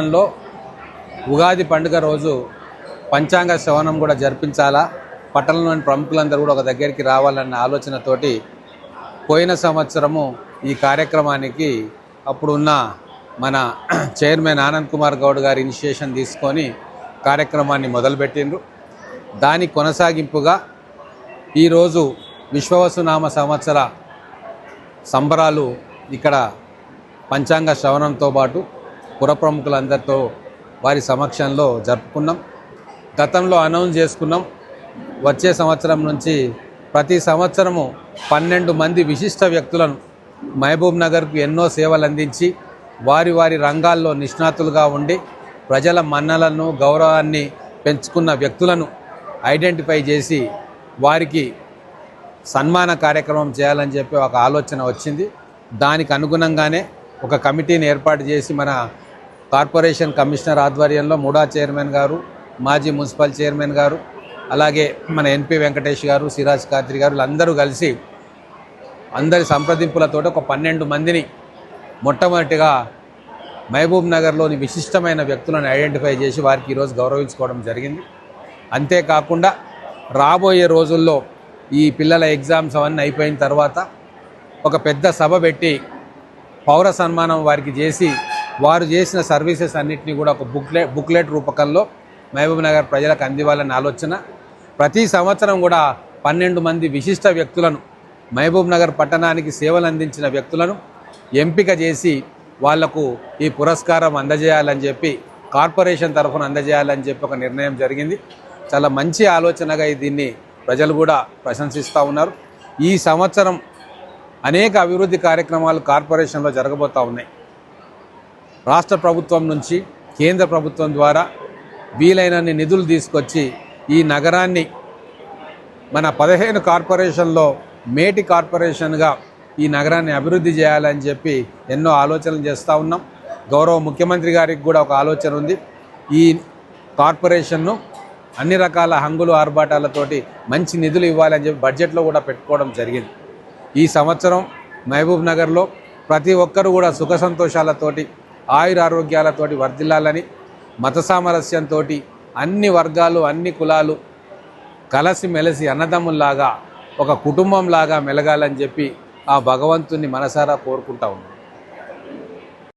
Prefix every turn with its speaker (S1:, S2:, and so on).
S1: పట్టణంలో ఉగాది పండుగ రోజు పంచాంగ శ్రవణం కూడా జరిపించాలా? పట్టణంలోని ప్రముఖులందరూ కూడా ఒక దగ్గరికి రావాలన్న ఆలోచనతోటి పోయిన సంవత్సరము ఈ కార్యక్రమానికి అప్పుడున్న మన చైర్మన్ ఆనంద్ కుమార్ గౌడ్ గారి ఇనిషియేషన్ తీసుకొని కార్యక్రమాన్ని మొదలుపెట్టిండ్రు. దాని కొనసాగింపుగా ఈరోజు విశ్వవసునామ సంవత్సర సంబరాలు ఇక్కడ పంచాంగ శ్రవణంతో పాటు పుర ప్రముఖులందరితో వారి సమక్షంలో జరుపుకున్నాం. గతంలో అనౌన్స్ చేసుకున్నాం. వచ్చే సంవత్సరం నుంచి ప్రతి సంవత్సరము పన్నెండు మంది విశిష్ట వ్యక్తులను మహబూబ్ నగర్కు ఎన్నో సేవలు అందించి వారి వారి రంగాల్లో నిష్ణాతులుగా ఉండి ప్రజల మన్నలను గౌరవాన్ని పెంచుకున్న వ్యక్తులను ఐడెంటిఫై చేసి వారికి సన్మాన కార్యక్రమం చేయాలని చెప్పి ఒక ఆలోచన వచ్చింది. దానికి అనుగుణంగానే ఒక కమిటీని ఏర్పాటు చేసి మన కార్పొరేషన్ కమిషనర్ ఆధ్వర్యంలో మూడా చైర్మన్ గారు మాజీ మున్సిపల్ చైర్మన్ గారు అలాగే మన ఎన్పి వెంకటేష్ గారు సిరాజ్ ఖాద్రి గారు అందరూ కలిసి అందరి సంప్రదింపులతో ఒక పన్నెండు మందిని మొట్టమొదటిగా మహబూబ్ నగర్లోని విశిష్టమైన వ్యక్తులను ఐడెంటిఫై చేసి వారికి ఈరోజు గౌరవించుకోవడం జరిగింది. అంతేకాకుండా రాబోయే రోజుల్లో ఈ పిల్లల ఎగ్జామ్స్ అవన్నీ అయిపోయిన తర్వాత ఒక పెద్ద సభ పెట్టి పౌర సన్మానం వారికి చేసి వారు చేసిన సర్వీసెస్ అన్నింటినీ కూడా ఒక బుక్లెట్ బుక్లెట్ రూపకంలో మహబూబ్ నగర్ ప్రజలకు అందివ్వాలని ఆలోచన. ప్రతి సంవత్సరం కూడా పన్నెండు మంది విశిష్ట వ్యక్తులను మహబూబ్ నగర్ పట్టణానికి సేవలు అందించిన వ్యక్తులను ఎంపిక చేసి వాళ్ళకు ఈ పురస్కారం అందజేయాలని చెప్పి కార్పొరేషన్ తరఫున అందజేయాలని చెప్పి ఒక నిర్ణయం జరిగింది. చాలా మంచి ఆలోచనగా దీన్ని ప్రజలు కూడా ప్రశంసిస్తూ ఉన్నారు. ఈ సంవత్సరం అనేక అభివృద్ధి కార్యక్రమాలు కార్పొరేషన్లో జరగబోతూ ఉన్నాయి. రాష్ట్ర ప్రభుత్వం నుంచి కేంద్ర ప్రభుత్వం ద్వారా వీలైనన్ని నిధులు తీసుకొచ్చి ఈ నగరాన్ని మన పదిహేను కార్పొరేషన్లో మేటి కార్పొరేషన్గా ఈ నగరాన్ని అభివృద్ధి చేయాలని చెప్పి ఎన్నో ఆలోచనలు చేస్తూ ఉన్నాం. గౌరవ ముఖ్యమంత్రి గారికి కూడా ఒక ఆలోచన ఉంది. ఈ కార్పొరేషన్ను అన్ని రకాల హంగులు ఆర్భాటాలతోటి మంచి నిధులు ఇవ్వాలని చెప్పి బడ్జెట్లో కూడా పెట్టుకోవడం జరిగింది. ఈ సంవత్సరం మహబూబ్ నగర్లో ప్రతి ఒక్కరూ కూడా సుఖ సంతోషాలతోటి ఆయురారోగ్యాలతోటి వర్ధిల్లాలని మత సామరస్యంతో అన్ని వర్గాలు అన్ని కులాలు కలసి మెలసి అన్నదమ్ముల్లాగా ఒక కుటుంబంలాగా మెలగాలని చెప్పి ఆ భగవంతుని మనసారా కోరుకుంటా ఉన్నాం.